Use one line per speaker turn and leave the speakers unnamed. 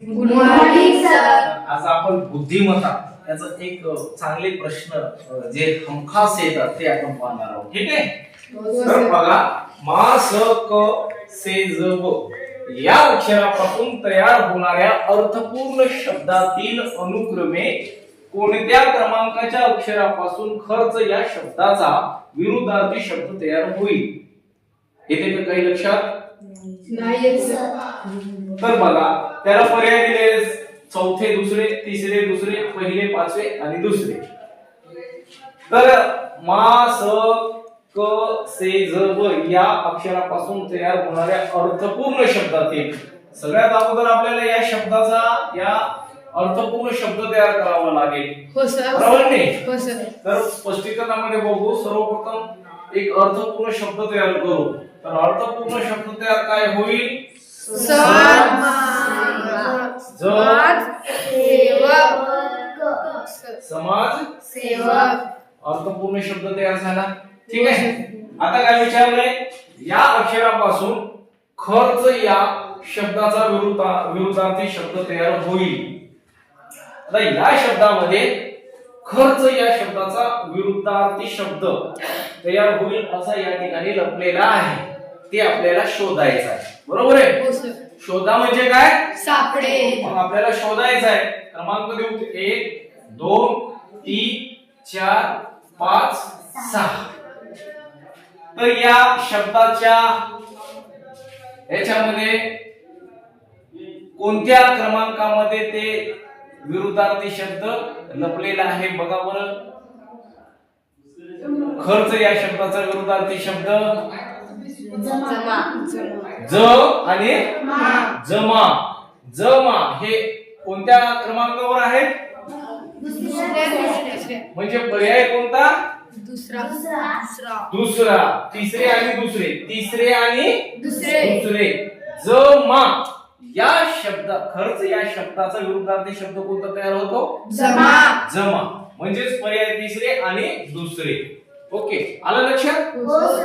Good morning sir
आज आपण बुद्धिमत्ता याचा एक चांगले प्रश्न जे हमखास येतात ते आपण पाहणार आहोत. ठीक आहे? तर बघा मा स क से ज ब या अक्षरापासून तयार होणाऱ्या अर्थपूर्ण शब्दातील अनुक्रमे कोणत्या क्रमांकाच्या अक्षरापासून खर्च या शब्दाचा विरुद्धार्थी शब्द तयार होईल? येते काही लक्षात?
नाही सर
तर बघा त्याला पर्याय दिले चौथे दुसरे तिसरे दुसरे पहिले पाचवे आणि दुसरे. तर मा स क से ज ब या अक्षरापासून तयार होणाऱ्या अर्थपूर्ण शब्दातील सगळ्यात अगोदर आपल्याला या शब्दाचा या अर्थपूर्ण शब्द तयार करावा लागेल.
हो सर.
बरोबर नाही?
हो सर.
तर स्पष्टीकरणामध्ये बघू सर्वप्रथम एक अर्थपूर्ण शब्द तयार करू. तर अर्थपूर्ण शब्द तयार काय होईल?
समाज. सेवक
समाज.
सेवक
अर्थपूर्ण शब्द तयार झाला. ठीक आहे? आता काय विचारलंय? या अक्षरापासून खर्च या शब्दाचा विरुद्धा विरुद्धार्थी शब्द तयार होईल. आता या शब्दामध्ये खर्च या शब्दाचा विरुद्धार्थी शब्द तयार होईल असा या ठिकाणी लपलेला आहे. ते आपल्याला शोधायचं आहे. बरोबर आहे?
हो
शोधा म्हणजे काय?
सापडे.
आपल्याला शोधायचं आहे. क्रमांक देऊ. एक दोन तीन चार पाच सहा. तर या शब्दाच्या याच्यामध्ये कोणत्या क्रमांकामध्ये ते विरुद्धार्थी शब्द लपलेला आहे. बघा बरं. खर्च या शब्दाचा विरुद्धार्थी शब्द.
जमा.
ज आणि जमा. जमा हे कोणत्या क्रमांकावर आहेत? म्हणजे पर्याय कोणता?
दुसरा. दुसरा.
दुसरा. तिसरे आणि दुसरे. तिसरे आणि
दुसरे.
दुसरे. जमा. या शब्द खर्च या शब्दाचा विरुद्धार्थी शब्द कोणता तयार होतो?
जमा.
जमा. म्हणजेच पर्याय तिसरे आणि दुसरे. ओके. आलं लक्षात?
हो